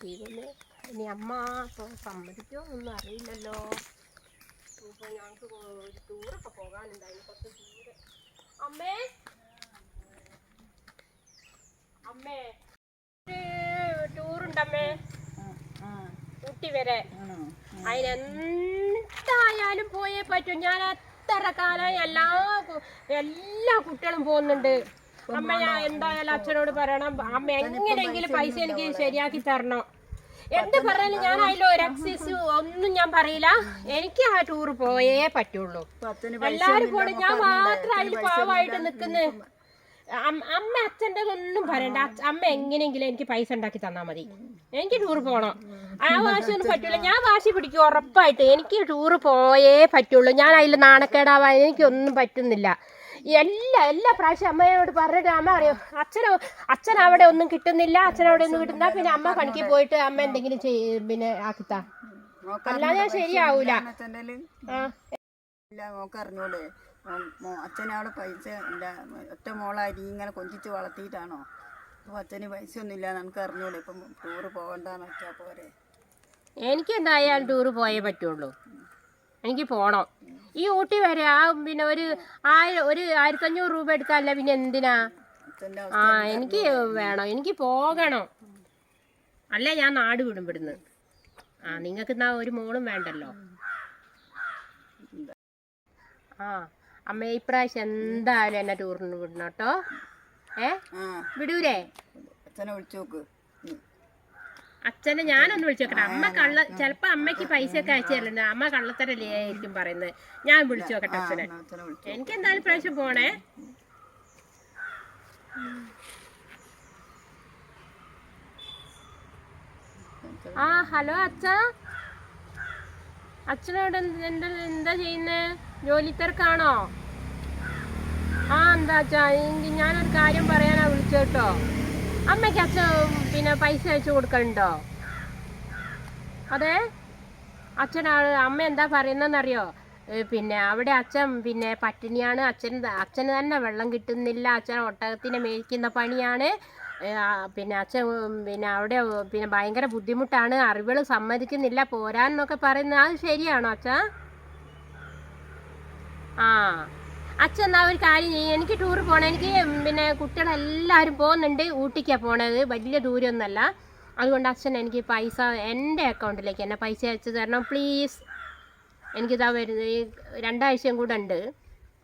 ദൈവമേ ഇനി അമ്മ ഇപ്പോൾ സമ്മതിക്കോ ഒന്നും അറിയില്ലല്ലോ ഇപ്പോൾ ഞങ്ങൾക്ക് ഒരു ടൂറൊക്കെ പോകാനുണ്ടായിരുന്നു കുറച്ച് ദൂരെ. അമ്മേ? അമ്മേ? ടൂറുണ്ടമ്മേ ഊട്ടി വരെ. അതിനെന്തായാലും പോയേ പറ്റും. ഞാൻ എത്ര കാലമായി എല്ലാ എല്ലാ കുട്ടികളും പോകുന്നുണ്ട്. അമ്മ ഞാൻ എന്തായാലും അച്ഛനോട് പറയണം. അമ്മ എങ്ങനെയെങ്കിലും പൈസ എനിക്ക് ശരിയാക്കി തരണം. എന്ത് പറഞ്ഞാലും ഞാൻ അതിൽ ഒരു എക്സൈസ് ഒന്നും ഞാൻ പറയില്ല. എനിക്ക് ആ ടൂർ പോയേ പറ്റുള്ളൂ. എല്ലാരും പോണു ഞാൻ മാത്രം അതിൽ പാവായിട്ട് നിൽക്കുന്നു അമ്മ അച്ഛന്റെ ഒന്നും പറയണ്ട അമ്മ എങ്ങനെയെങ്കിലും എനിക്ക് പൈസ ഉണ്ടാക്കി തന്നാ മതി. എനിക്ക് ടൂർ പോകണം ആ വാശിയൊന്നും പറ്റൂല. ഞാൻ വാശി പിടിക്കും ഉറപ്പായിട്ട്. എനിക്ക് ടൂർ പോയേ പറ്റുള്ളൂ. ഞാൻ അതിൽ നാണക്കേടാവാൻ എനിക്കൊന്നും പറ്റുന്നില്ല. എല്ലാ എല്ലാ പ്രാവശ്യം അമ്മയോട് പറഞ്ഞിട്ട് അമ്മ അറിയോ അച്ഛനോ അച്ഛൻ അവിടെ ഒന്നും കിട്ടുന്നില്ല അച്ഛൻ അവിടെ ഒന്നും കിട്ടുന്ന പിന്നെ അമ്മ പണിക്ക് പോയിട്ട് അമ്മ എന്തെങ്കിലും ചെയ്- പിന്നെ ആക്കിത്താ. അല്ലാതെ ശരിയാവൂല. അറിഞ്ഞൂടെ അച്ഛനവിടെ പൈസ ഇല്ല. ഒറ്റ മോളായിരിക്കും ഇങ്ങനെ കൊഞ്ചിച്ച് വളർത്തിയിട്ടാണോ? അപ്പോൾ അച്ഛന് പൈസ ഒന്നും ഇല്ല നമുക്ക് അറിഞ്ഞൂടെ ഇപ്പം ടൂറ് പോകണ്ടെന്ന് വെച്ചാൽ പോരെ. എനിക്ക് എന്തായാലും ടൂറ് പോയേ പറ്റുള്ളൂ. എനിക്ക് പോകണം ഈ ഊട്ടി വരെ ആ പിന്നെ ഒരു ആയിരം ഒരു ആയിരത്തഞ്ഞൂറ് രൂപ എടുക്കാനല്ല പിന്നെ എന്തിനാ? ആ എനിക്ക് വേണം. എനിക്ക് പോകണം. അല്ല ഞാൻ നാട് വിടും ഇവിടുന്ന്. ആ നിങ്ങൾക്ക് എന്നാ ഒരു മോളും വേണ്ടല്ലോ. ആ അമ്മ ഇപ്രാവശ്യം എന്തായാലും എന്നെ ടൂറിന് വിടണം കേട്ടോ. ഏ? വിടൂരേ? വിടൂലേ അച്ഛനെ വിളിച്ചു നോക്ക്. അച്ഛനെ ഞാനൊന്ന് വിളിച്ചു നോക്കട്ടെ അമ്മ കള്ള ചിലപ്പോ അമ്മയ്ക്ക് പൈസ ഒക്കെ അയച്ചു തരുന്നുണ്ട് അമ്മ കള്ളത്തരല്ലേ ആയിരിക്കും പറയുന്നത്. ഞാൻ വിളിച്ചു നോക്കട്ടെ അച്ഛനെ. എനിക്ക് എന്തായാലും പ്രാവശ്യം പോണേ. ആ ഹലോ അച്ഛ. അച്ഛനോട് എന്ത്- എന്താ ചെയ്യുന്നേ? ജോലി തിരക്കാണോ? ആ എന്താ അച്ഛാ? എനിക്ക് ഞാനൊരു കാര്യം പറയാനാ വിളിച്ചു കേട്ടോ. അമ്മയ്ക്ക് അച്ഛൻ പിന്നെ പൈസ അയച്ചു കൊടുക്കലുണ്ടോ? അതെ? അച്ഛനാ അമ്മ എന്താ പറയുന്നതെന്നറിയോ? ഏ, പിന്നെ അവിടെ അച്ഛൻ പിന്നെ പട്ടിണിയാണ്. അച്ഛൻ അച്ഛന് തന്നെ വെള്ളം കിട്ടുന്നില്ല. അച്ഛൻ ഒട്ടകത്തിനെ മേയ്ക്കുന്ന പണിയാണ്. പിന്നെ അച്ഛൻ പിന്നെ അവിടെ പിന്നെ ഭയങ്കര ബുദ്ധിമുട്ടാണ്. അറിവുകൾ സമ്മതിക്കുന്നില്ല. പോരാന്നൊക്കെ പറയുന്നത്. അത് ശരിയാണോ അച്ഛ? ആ. അച്ഛൻ എന്നാ ഒരു കാര്യം ചെയ്യും. എനിക്ക് ടൂർ പോകണം എനിക്ക് പിന്നെ കുട്ടികളെല്ലാവരും പോകുന്നുണ്ട് ഊട്ടിക്കാണ് പോണത്. വലിയ ദൂരമൊന്നുമല്ല. അതുകൊണ്ട് അച്ഛൻ എനിക്ക് പൈസ എന്റെ അക്കൗണ്ടിലേക്ക് എന്നെ പൈസ അയച്ചു തരണം. പ്ലീസ് എനിക്കിതാ വരുന്നത്. ഈ രണ്ടാഴ്ചയും കൂടെ ഉണ്ട്.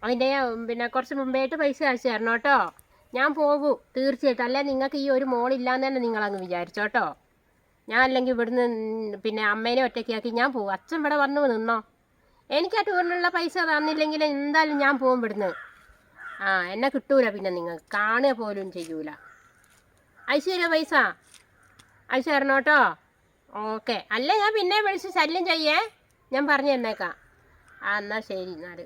അതിന്റെ പിന്നെ കുറച്ച് മുമ്പായിട്ട് പൈസ അയച്ചു തരണം കേട്ടോ. ഞാൻ പോകും തീർച്ചയായിട്ടും. അല്ലെ നിങ്ങൾക്ക് ഈ ഒരു മോളില്ലാന്ന് തന്നെ നിങ്ങളങ്ങ് വിചാരിച്ചോ കേട്ടോ. ഞാൻ അല്ലെങ്കിൽ ഇവിടുന്ന് പിന്നെ അമ്മേനെ ഒറ്റയ്ക്കാക്കി ഞാൻ പോകും. അച്ഛൻ ഇവിടെ വന്നു നിന്നോ? എനിക്ക് ആ ടൂറിനുള്ള പൈസ തന്നില്ലെങ്കിൽ എന്തായാലും ഞാൻ പോകും ഇവിടുന്ന്. ആ എന്നെ കിട്ടൂല പിന്നെ നിങ്ങൾ. കാണുക പോലും ചെയ്യൂല. ഐശ്വര്യ പൈസ? അയച്ചു തരണം കേട്ടോ ഓക്കെ. അല്ല ഞാൻ പിന്നെ വിളിച്ച് ശല്യം ചെയ്യേ. ഞാൻ പറഞ്ഞു തന്നേക്കാം. ആ എന്നാൽ ശരി എന്നാൽ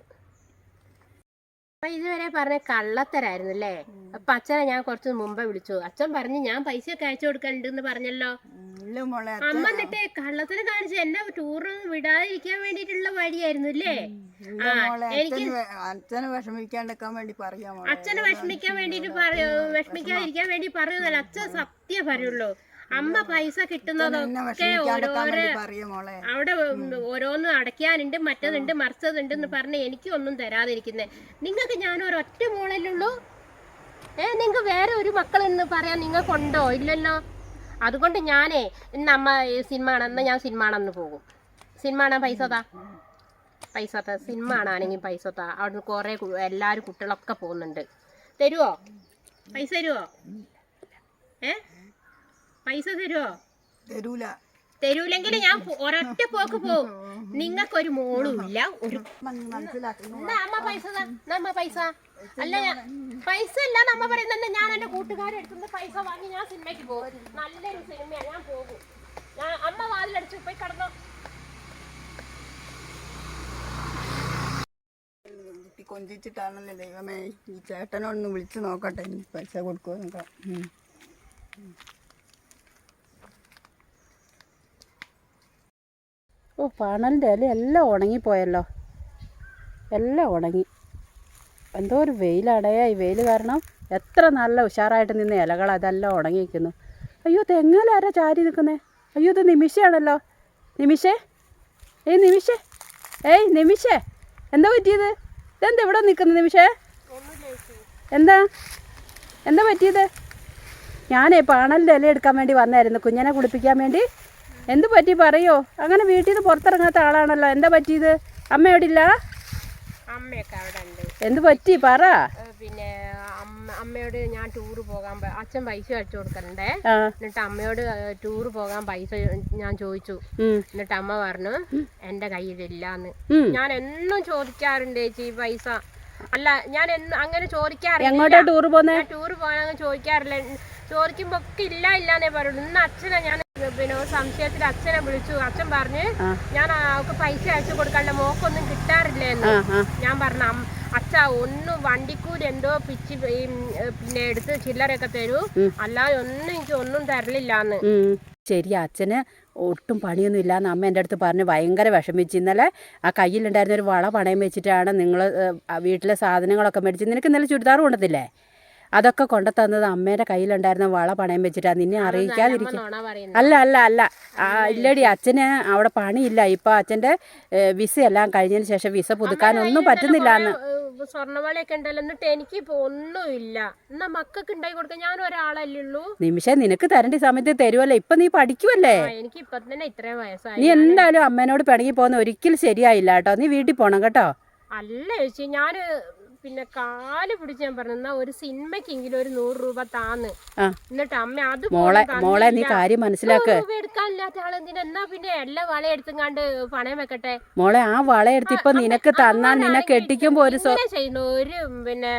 അപ്പൊ ഇതുവരെ പറഞ്ഞ കള്ളത്തരായിരുന്നു അല്ലേ അപ്പൊ അച്ഛനെ ഞാൻ കുറച്ച് മുമ്പേ വിളിച്ചു. അച്ഛൻ പറഞ്ഞു ഞാൻ പൈസ ഒക്കെ അയച്ചു കൊടുക്കണ്ടെന്ന് പറഞ്ഞല്ലോ. അമ്മ എന്നിട്ട് കള്ളത്തിന് കാണിച്ച് എന്നെ ടൂറ് വിടാതിരിക്കാൻ വേണ്ടിട്ടുള്ള വഴിയായിരുന്നു അല്ലേ? ആ, എനിക്ക് അച്ഛനെ വിഷമിക്കാണ്ടിരിക്കാൻ വേണ്ടി പറയാ അച്ഛനെ വിഷമിക്കാൻ വേണ്ടിട്ട് പറയൂ വിഷമിക്കാതിരിക്കാൻ വേണ്ടി പറയുന്നല്ല അച്ഛൻ സത്യം പറയുള്ളൂ. അമ്മ പൈസ കിട്ടുന്നതൊക്കെ ഓരോരോ അവിടെ ഓരോന്ന് അടയ്ക്കാനുണ്ട് മറ്റതുണ്ട് മറിച്ചതുണ്ട് എന്ന് പറഞ്ഞ് എനിക്ക് ഒന്നും തരാതിരിക്കുന്നേ. നിങ്ങൾക്ക് ഞാൻ ഒരൊറ്റ മോളല്ലുള്ളൂ ഏ നിങ്ങൾക്ക് വേറെ ഒരു മക്കൾ എന്ന് പറയാൻ നിങ്ങൾക്കുണ്ടോ? ഇല്ലല്ലോ. അതുകൊണ്ട് ഞാനേ ഇന്ന് അമ്മ സിനിമ കാണാൻ ഞാൻ സിനിമ കാണാൻ പോകും. സിനിമ കാണാൻ പൈസ താ? പൈസ താ. സിനിമ കാണാനെങ്കിൽ പൈസ താ. അവിടെ കുറേ എല്ലാവരും കുട്ടികളൊക്കെ പോകുന്നുണ്ട്. തരുവോ? പൈസ തരുവോ? ഏ? പൈസ തരുവോ? തരൂല. തരൂലെങ്കിൽ ഞാൻ ഒരൊറ്റ പോക്ക് പോവും. നിങ്ങൾക്കൊരു മോളും ഇല്ല. ഒരു എന്നാ അമ്മ പൈസ? അമ്മ പൈസ? അല്ല പൈസ ഇല്ല നമ്മ പറയുന്നത്. ഞാൻ എന്റെ കൂട്ടുകാരെ അടുത്തുനിന്ന് പൈസ വാങ്ങി ഞാൻ സിനിമയ്ക്ക് പോകും. നല്ലൊരു സിനിമയാണ് ഞാൻ പോകും. ഞാൻ അമ്മ വാതിലടിച്ചു പോയി കടന്നോ. കൊഞ്ചിച്ചിട്ടാണല്ലോ ദൈവമേ. ഈ ചേട്ടനൊന്ന് വിളിച്ചു നോക്കട്ടെ. പൈസ കൊടുക്കുമോ നോക്കാം ഓ പണലിന്റെ ഇല എല്ലാം ഉണങ്ങിപ്പോയല്ലോ. എല്ലാം ഉണങ്ങി. എന്തോ ഒരു വെയിലടയാ ഈ വെയിൽ കാരണം എത്ര നല്ല ഉഷാറായിട്ട് നിന്ന ഇലകൾ അതെല്ലാം ഉണങ്ങിയിരിക്കുന്നു. അയ്യോ തെങ്ങിലാരാ ചാരി നിൽക്കുന്നേ? അയ്യോ ഇത് നിമിഷയാണല്ലോ. നിമിഷേ. ഏയ് നിമിഷേ. ഏയ് നിമിഷേ. എന്താ പറ്റിയത്? ഇതെന്താ ഇവിടെ നിൽക്കുന്നത് നിമിഷേ? എന്താ? എന്താ പറ്റിയത്? ഞാനേ പാണലിന്റെ ഇല എടുക്കാൻ വേണ്ടി വന്നായിരുന്നു. കുഞ്ഞിനെ കുളിപ്പിക്കാൻ വേണ്ടി. എന്ത് പറ്റി പറയോ? അങ്ങനെ വീട്ടിൽ നിന്ന് പുറത്തിറങ്ങാത്ത ആളാണല്ലോ. എന്താ പറ്റിയത്? അമ്മ എവിടെ ഇല്ല അമ്മയൊക്കെ അവിടെ ഉണ്ട്. എന്ത് പറ്റി? പറ. പിന്നെ അമ്മയോട് ഞാൻ ടൂറ് പോകാൻ അച്ഛൻ പൈസ അടിച്ചു കൊടുക്കണ്ടേ? എന്നിട്ട് അമ്മയോട് ടൂറ് പോകാൻ പൈസ ഞാൻ ചോദിച്ചു. എന്നിട്ട് അമ്മ പറഞ്ഞു എന്റെ കയ്യിലില്ലാന്ന്. ഞാൻ എന്നും ചോദിക്കാറുണ്ട് ചേച്ചി പൈസ. അല്ല ഞാൻ എന്നും അങ്ങനെ ചോദിക്കാറില്ല. എങ്ങോട്ടാ ഞാൻ ടൂറ് പോകാൻ ചോദിക്കാറില്ല. ചോദിക്കുമ്പോ ഒക്കെ ഇല്ല ഇല്ലാന്നേ പറയുള്ളൂ. ഇന്ന് അച്ഛനെ ഞാൻ പിന്നെ സംശയത്തിൽ അച്ഛനെ വിളിച്ചു. അച്ഛൻ പറഞ്ഞ് ഞാൻ അവൾക്ക് പൈസ അയച്ചു കൊടുക്കണ്ട മോക്കൊന്നും കിട്ടാറില്ല എന്ന് ഞാൻ പറഞ്ഞു അച്ഛ ഒന്ന് വണ്ടിക്കൂലി എന്തോ പിച്ച് പിന്നെ എടുത്ത് ചില്ലറയൊക്കെ തരൂ. അല്ലാതെ ഒന്നും എനിക്ക് ഒന്നും തരലില്ലാന്ന്. ഉം. ശരി അച്ഛന് ഒട്ടും പണിയൊന്നും ഇല്ലാന്ന് അമ്മ എന്റെ അടുത്ത് പറഞ്ഞ്. ഭയങ്കര വിഷമിച്ച്. ഇന്നലെ ആ കയ്യിലുണ്ടായിരുന്ന ഒരു വള പണയം വെച്ചിട്ടാണ് നിങ്ങൾ വീട്ടിലെ സാധനങ്ങളൊക്കെ മേടിച്ച് നിനക്ക് ഇന്നലെ ചുരിദാർ കൊണ്ടത്തില്ലേ? അതൊക്കെ കൊണ്ടു തന്നത് അമ്മേന്റെ കയ്യിലുണ്ടായിരുന്ന വള പണയം വെച്ചിട്ടാ. നിന്നെ അറിയിക്കാതിരിക്കും അല്ല അല്ല അല്ല. ഇല്ലടി അച്ഛന് അവിടെ പണിയില്ല. ഇപ്പൊ അച്ഛന്റെ വിസ എല്ലാം കഴിഞ്ഞതിന് ശേഷം വിസ പുതുക്കാനൊന്നും പറ്റുന്നില്ല എന്ന്. സ്വർണവളയൊക്കെ ഉണ്ടല്ലോ. എന്നിട്ട് എനിക്ക് ഇപ്പൊ ഒന്നുമില്ല. എന്നാ മക്കൾക്ക് ഉണ്ടായി കൊടുക്കാൻ ഞാൻ ഒരാളല്ലേ ഉള്ളൂ? നിമിഷം നിനക്ക് തരേണ്ട സമയത്ത് തരുമല്ലോ ഇപ്പൊ നീ പഠിക്കുമല്ലേ എനിക്ക് ഇപ്പൊ തന്നെ ഇത്രയും വയസ്സായി. നീ എന്തായാലും അമ്മേനോട് പിണങ്ങി പോകുന്ന ഒരിക്കലും ശരിയായില്ല കേട്ടോ. നീ വീട്ടിൽ പോണം കേട്ടോ. അല്ല ചേച്ചി ഞാൻ പിന്നെ കാൽ പിടിച്ച് ഞാൻ പറഞ്ഞു എന്നാ ഒരു സിനിമയ്ക്കെങ്കിലും ഒരു നൂറ് രൂപ താന്ന്. എന്നിട്ട് അമ്മ അത് മോളെ മോളെ നീ കാര്യം മനസ്സിലാക്ക്. രൂപ എടുക്കാനില്ലാത്ത ആളെന്തിനാ എന്നാ പിന്നെ എല്ലാ വള എടുത്തുങ്ങാണ്ട് പണയം വെക്കട്ടെ? മോളെ ആ വളയെടുത്ത് ഇപ്പൊ നിനക്ക് തന്നാൽ നിന്നെ കെട്ടിക്കുമ്പോ ഒരു സ്വ- ഒരു പിന്നെ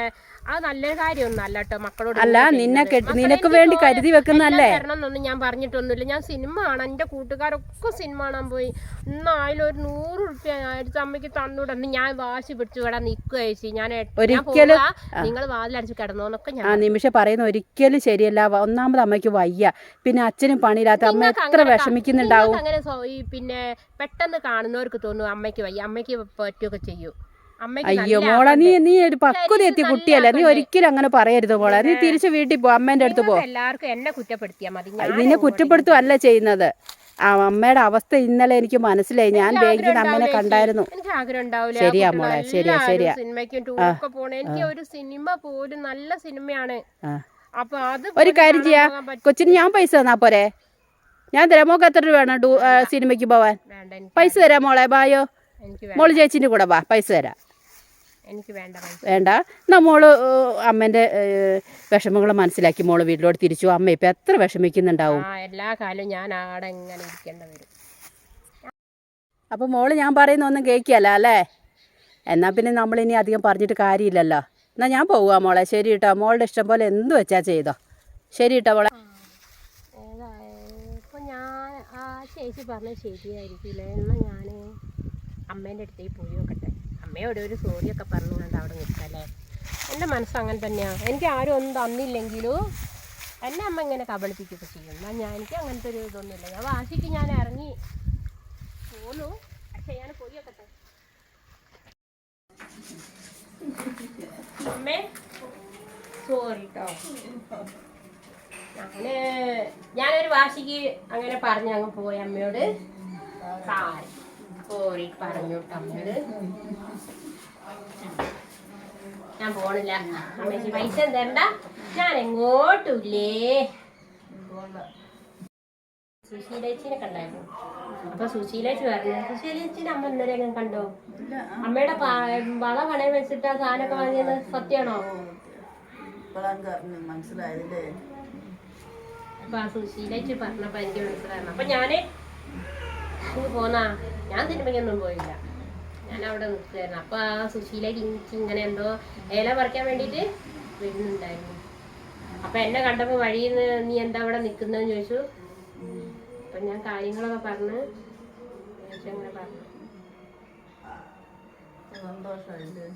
അത് നല്ല കാര്യമൊന്നും അല്ല കേട്ടോ മക്കളോട് അല്ല നിന്നെ കെട്ടി നിനക്ക് വേണ്ടി കരുതി വെക്കുന്നല്ലേ തരണമെന്നൊന്നും ഞാൻ പറഞ്ഞിട്ടൊന്നുമില്ല. ഞാൻ സിനിമ കാണാൻ എന്റെ കൂട്ടുകാരൊക്കെ സിനിമ കാണാൻ പോയി. ഇന്ന് ഒരു നൂറ് റുപ്യ അമ്മയ്ക്ക് അമ്മയ്ക്ക് തന്നൂടെന്ന് ഞാൻ വാശി പിടിച്ചു ഇവിടെ നിൽക്കുക ചേച്ചി. ഞാൻ ഒരിക്കലും- നിങ്ങൾ വാതിലടിച്ച് കിടന്നോന്നൊക്കെ ഞാൻ ആ നിമിഷം പറയുന്ന ഒരിക്കലും ശരിയല്ല. ഒന്നാമത് അമ്മയ്ക്ക് വയ്യ. പിന്നെ അച്ഛനും പണിയില്ലാത്ത അമ്മ എത്ര വിഷമിക്കുന്നുണ്ടാവും? അങ്ങനെ പിന്നെ പെട്ടെന്ന് കാണുന്നവർക്ക് തോന്നും അമ്മയ്ക്ക് വയ്യ. അമ്മയ്ക്ക് പറ്റുകയൊക്കെ ചെയ്യും. അയ്യോ മോളെ നീ നീ ഒരു പക്വത എത്തി കുട്ടിയല്ല? നീ ഒരിക്കലും അങ്ങനെ പറയരുത് മോളെ. നീ തിരിച്ചു വീട്ടിൽ പോ അമ്മേന്റെ അടുത്ത് പോ. എല്ലാവർക്കും എന്നെ കുറ്റപ്പെടുത്തിയാൽ മതി. നിന്നെ കുറ്റപ്പെടുത്തുവല്ല ചെയ്യുന്നത്. ആ അമ്മയുടെ അവസ്ഥ ഇന്നലെ എനിക്ക് മനസ്സിലായി. ഞാൻ ബാങ്കിൽ അമ്മേനെ കണ്ടായിരുന്നു. ശരിയാ മോളെ, ശരിയാ, ശരിയാ. എനിക്ക് ഒരു സിനിമ പോലും നല്ല സിനിമയാണ്. അപ്പൊ അത് ഒരു കാര്യം ചെയ്യാ. കൊച്ചിന് ഞാൻ പൈസ തന്നാ പോരെ? ഞാൻ തരാം. മോക്ക് എത്ര രൂപ വേണം സിനിമയ്ക്ക് പോവാൻ? പൈസ തരാം മോളെ. ബായോ. മോൾ ചേച്ചിന്റെ കൂടെ വാ. പൈസ തരാം. എനിക്ക് വേണ്ട വേണ്ട. എന്നാ മോൾ അമ്മേന്റെ വിഷമങ്ങൾ മനസ്സിലാക്കി മോൾ വീട്ടിലോട്ട് തിരിച്ചു. അമ്മ ഇപ്പം എത്ര വിഷമിക്കുന്നുണ്ടാവും? എല്ലാ കാലവും ഞാൻ ആടെ ഇങ്ങനെ ഇരിക്കേണ്ട വരും. അപ്പോൾ മോൾ ഞാൻ പറയുന്ന ഒന്നും കേൾക്കിയല്ല അല്ലേ? എന്നാൽ പിന്നെ നമ്മളിനി അധികം പറഞ്ഞിട്ട് കാര്യമില്ലല്ലോ. എന്നാൽ ഞാൻ പോവുക മോളെ. ശരി കേട്ടോ മോളുടെ ഇഷ്ടം പോലെ എന്ത് വെച്ചാ ചെയ്തോ. ശരി കേട്ടോ മോളെ ഞാൻ ആ ചേച്ചി പറഞ്ഞത് ശരിയായിരിക്കില്ലേ എന്നാ ഞാൻ അമ്മേന്റെ അടുത്തേക്ക് പോയി നോക്കട്ടെ. അമ്മയോട് ഒരു സോറിയൊക്കെ പറഞ്ഞുകൊണ്ട് അവിടെ നിൽക്കല്ലേ? എന്റെ മനസ്സ് അങ്ങനെ തന്നെയാണ് എനിക്ക് ആരും ഒന്നും തന്നില്ലെങ്കിലും എന്നെ അമ്മ ഇങ്ങനെ കബളിപ്പിക്കുകയൊക്കെ ചെയ്യും. എന്നാൽ ഞാൻ എനിക്ക് അങ്ങനത്തെ ഒരു ഇതൊന്നുമില്ല. ഞാൻ വാശിക്ക് ഞാൻ ഇറങ്ങി പോന്നു. പക്ഷെ ഞാൻ പോയി വെക്കട്ടെ അമ്മേ സോറി കേട്ടോ അങ്ങനെ ഞാനൊരു വാശിക്ക് അങ്ങനെ പറഞ്ഞു അങ്ങ് പോയി അമ്മയോട്. സാരി സോറി പറഞ്ഞു തമ്മിൽ. ഞാൻ പോണില്ല. അമ്മച്ചി പൈസ തരണ്ട. ഞാൻ എങ്ങോട്ടില്ലേ സുശീലേച്ചിനെ കണ്ടായിരുന്നു. അപ്പൊ സുശീലേച്ചി പറഞ്ഞു സുശീലേച്ചിന്റെ അമ്മ ഇന്നലെ എങ്ങനെ കണ്ടോ? അമ്മയുടെ വള പണയം വെച്ചിട്ട് ആ സാധനമൊക്കെ വാങ്ങിയത് സത്യമാണോ? മനസ്സിലായതില്ലേ? അപ്പൊ ആ സുശീലേച്ചി പറഞ്ഞപ്പോ എനിക്ക് മനസ്സിലായിരുന്നു അപ്പൊ ഞാൻ പോന്നാ. ഞാൻ സിനിമയ്ക്കൊന്നും പോയില്ല. ഞാൻ അവിടെ നിൽക്കുകയായിരുന്നു. അപ്പൊ ആ സുശീല കിഞ്ചി ഇങ്ങനെ എന്തോ ഏല പറിക്കാൻ വേണ്ടിയിട്ട് വരുന്നുണ്ടായിരുന്നു. അപ്പൊ എന്നെ കണ്ടപ്പോ വഴിയിൽ നിന്ന് നീ എന്താ അവിടെ നിൽക്കുന്നതെന്ന് ചോദിച്ചു. അപ്പൊ ഞാൻ കാര്യങ്ങളൊക്കെ പറഞ്ഞ് അങ്ങനെ പറഞ്ഞു. സന്തോഷമായില്ലേ